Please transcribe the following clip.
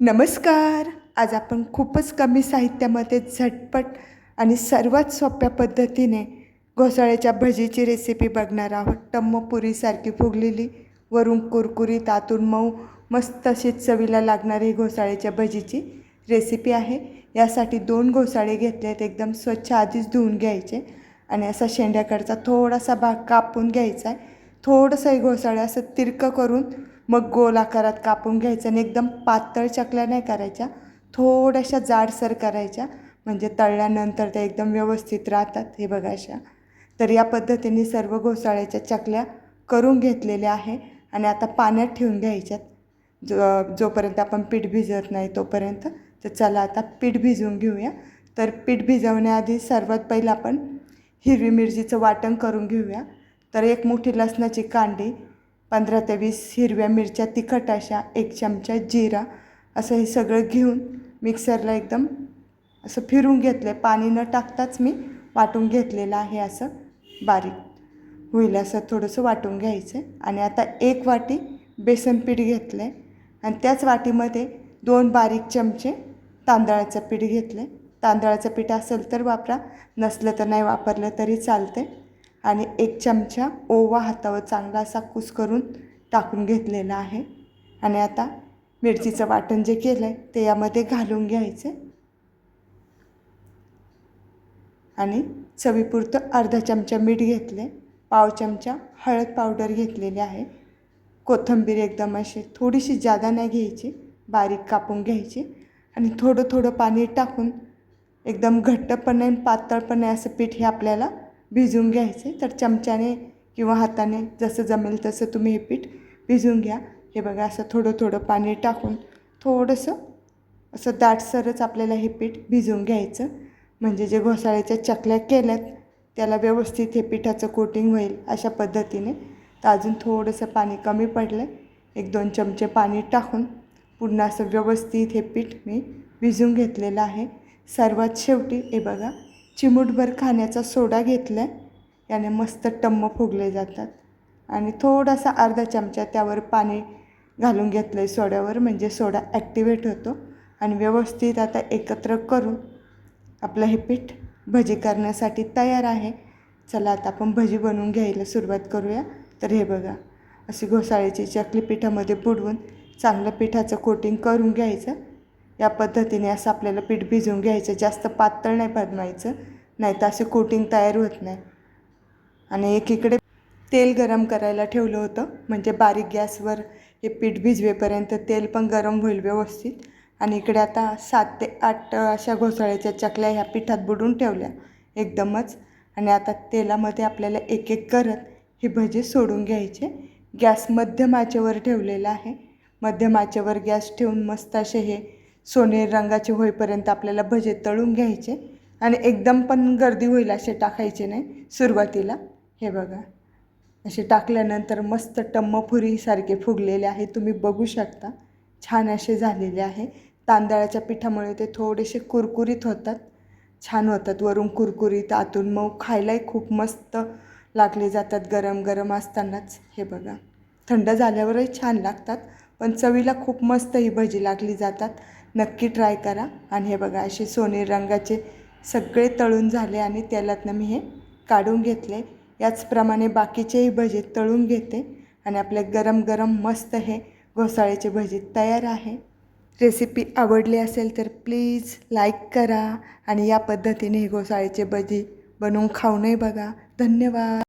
नमस्कार. आज आपण खूपच कमी साहित्यामध्ये झटपट आणि सर्वात सोप्या पद्धतीने घोसाळ्याच्या भजीची रेसिपी बघणार आहोत. टम्म पुरीसारखी फुगलेली वरून कुरकुरी तातून मऊ मस्त अशी चवीला लागणारी घोसाळ्याच्या भजीची रेसिपी आहे. यासाठी दोन घोसाळे घेतले आहेत एकदम स्वच्छ आधीच धुवून घ्यायचे आणि असा शेंड्याकडचा थोडासा भाग कापून घ्यायचा आहे. थोडंसं हे घोसाळं असं तिरकं करून मग गोल आकारात कापून घ्यायचं आणि एकदम पातळ चकल्या नाही करायच्या थोड्याशा जाडसर करायच्या म्हणजे तळल्यानंतर त्या एकदम व्यवस्थित राहतात. हे बघा अशा. तर या पद्धतीने सर्व घोसाळ्याच्या चकल्या करून घेतलेल्या आहे आणि आता पाण्यात ठेवून घ्यायच्यात. जो जोपर्यंत आपण पीठ भिजत नाही तोपर्यंत. तर चला आता पीठ भिजवून घेऊया. तर पीठ भिजवण्याआधी सर्वात पहिलं आपण हिरवी मिरचीचं वाटण करून घेऊया. तर एक मोठी लसणाची कांडी पंधरा ते वीस हिरव्या मिरच्या तिखट अशा एक चमचा जिरा असं हे सगळं घेऊन मिक्सरला एकदम असं फिरून घेतलं आहे पाणी न टाकताच मी वाटून घेतलेलं आहे असं बारीक. होईल असं थोडंसं वाटून घ्यायचं आहे आणि आता एक वाटी बेसन पीठ घेतलं आहे आणि त्याच वाटीमध्ये दोन बारीक चमचे तांदळाचं पीठ घेतलं आहे तांदळाचं पीठ असेल तर वापरा. नसलं तर नाही वापरलं तरी चालते आणि एक चमचा ओवा हातावर चांगला असा कुस करून टाकून घेतलेला आहे. आणि आता मिरचीचं वाटण जे केलं आहे ते यामध्ये घालून घ्यायचं. आणि चवीपुरतं अर्धा चमचा मीठ घेतले पाव चमचा हळद पावडर घेतलेली आहे. कोथिंबीर एकदम अशी थोडीशी जादा नाही घ्यायची बारीक कापून घ्यायची. आणि थोडं थोडं पाणी टाकून एकदम घट्ट पण नाही पातळ पण नाही असं पीठ हे आपल्याला भिजवून घ्यायचे. तर चमच्याने किंवा हाताने जसं जमेल तसं तुम्ही हे पीठ भिजून घ्या. हे बघा असं थोडं थोडं पाणी टाकून थोडंसं असं दाटसरच आपल्याला हे पीठ भिजवून घ्यायचं. म्हणजे जे घोसाळ्याच्या चकल्या केल्यात त्याला व्यवस्थित हे पिठाचं कोटिंग होईल अशा पद्धतीने. तर अजून थोडंसं पाणी कमी पडलं. आहे एक दोन चमचे पाणी टाकून पुन्हा असं व्यवस्थित हे पीठ मी भिजवून घेतलेलं आहे. सर्वात शेवटी हे बघा चिमूटभर खाण्याचा सोडा घेतला आहे याने मस्त टम्म फुगले जातात. आणि थोडासा अर्धा चमचा त्यावर पाणी घालून घेतलं आहे सोड्यावर. म्हणजे सोडा ॲक्टिवेट होतो. आणि व्यवस्थित आता एकत्र करून आपलं हे पीठ भजी करण्यासाठी तयार आहे. चला आता आपण भजी बनवून घ्यायला सुरुवात करूया. तर हे बघा अशी घोसाळ्याची चकली पिठामध्ये बुडवून चांगलं पिठाचं कोटिंग करून घ्यायचं. या पद्धतीने असं आपल्याला पीठ भिजवून घ्यायचं जास्त पातळ नाही बनवायचं नाही तर असे कोटिंग तयार होत नाही. आणि एकीकडे तेल गरम करायला ठेवलं होतं म्हणजे बारीक गॅसवर हे पीठ भिजवेपर्यंत तेल पण गरम होईल व्यवस्थित. आणि इकडे आता सात ते आठ अशा घोसाळ्याच्या चकल्या ह्या पिठात बुडून ठेवल्या एकदमच. आणि आता तेलामध्ये आपल्याला एक एक करत हे भजे सोडून घ्यायचे. गॅस मध्यम आचेवर ठेवलेला आहे. मध्यम आचेवर गॅस ठेवून मस्त असे हे सोनेरी रंगाचे होईपर्यंत आपल्याला भजे तळून घ्यायचे आणि एकदम पण गर्दी होईल असे टाकायचे नाही सुरुवातीला. हे बघा. असे टाकल्यानंतर मस्त टम्मफुरीसारखे फुगलेले आहे. तुम्ही बघू शकता. छान असे झालेले आहे. तांदळाच्या पिठामुळे ते थोडेसे कुरकुरीत होतात. छान होतात. वरून कुरकुरीत आतून मऊ. खायलाही खूप मस्त लागले जातात गरम गरम असतानाच. हे बघा. थंड झाल्यावरही छान लागतात. पण चवीला खूप मस्त ही भजी लागली जातात. नक्की ट्राय करा. आणि हे बघा असे सोनेरी रंगाचे सगळे तळून झाले आणि तेलातनं मी हे काढून घेतले. याचप्रमाणे बाकीचेही भजे तळून घेते. आणि आपले गरम गरम मस्त हे घोसाळ्याचे भजी तयार आहे. रेसिपी आवडली असेल तर प्लीज लाईक करा. आणि या पद्धतीने हे घोसाळ्याचे भजी बनवून खाऊनही बघा. धन्यवाद.